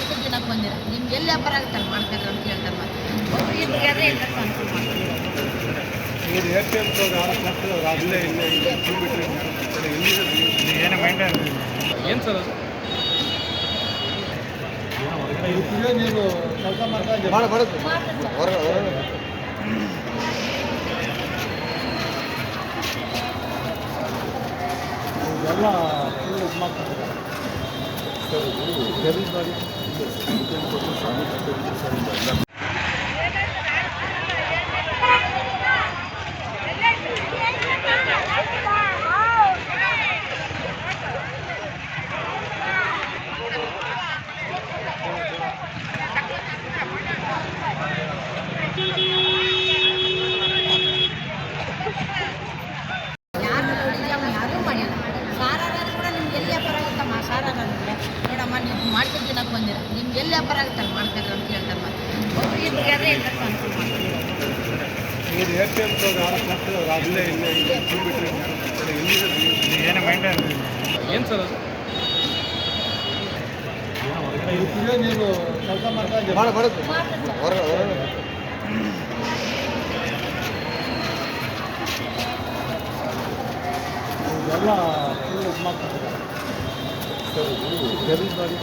ಮಾಡ್ಕೊಂಡು ತಿನ್ನೋಕೆ ಬಂದಿರ ನಿಮ್ಗೆ ಎಲ್ಲಿ ವ್ಯಾಪಾರ ಆಗ್ತಾರೆ ಮಾಡ್ತಾರೆ ಅಂತ ಹೇಳ್ತಾರೆ ಮತ್ತೆ. ಒಬ್ಬರಿಗೆ ಬೇಕಾದ್ರೆ ಏನು ಸರ್ ಅದು ನೀವು ಕೆಲಸ ಮಾಡ್ತಾ ಇದ್ದೀರಾ ಎಲ್ಲ ಫುಲ್ ಮಾಡ್ತಾರೆ ಯಾರು ನೋಡಿದ್ಯಮ್ಮ ಯಾರೂ ಮಾಡಿಲ್ಲ ಸಾರಾದ್ರು ಕೂಡ ನಿಮ್ಗೆ ಎಲ್ಲಿ ವ್ಯಾಪಾರ ಆಗುತ್ತಮ್ಮ ಸಾರಾರ ನೀವು ಮಾಡ್ಕೊಂಡು ತಿನ್ನಕ್ಕೆ ಬಂದಿರ. ನಿಮ್ಗೆ ಎಲ್ಲಿ ವ್ಯಾಪಾರ ಆಗುತ್ತಲ್ಲ ಮಾಡ್ತಾರೆ ಅಂತ ಹೇಳ್ತಾರೆ ಮತ್ತೆ. ಒಬ್ರು ಇಬ್ಬರಿಗಾದ್ರೆ ಎಲ್ಲರಿಗೂ ಅನುಕೂಲ ಅಲ್ಲೇ ಎಲ್ಲಿದೆ ಏನು ಸರ್ ಅದು ನೀರು ಕೆಲಸ ಮಾಡ್ತಾ ಇದ್ದೀವಿ ಮಾಡಿ ಹೊರಗೆ ಎಲ್ಲ ಮಾಡ್ತಾರೆ. ಗಲೀಜ್ ಮಾಡಿ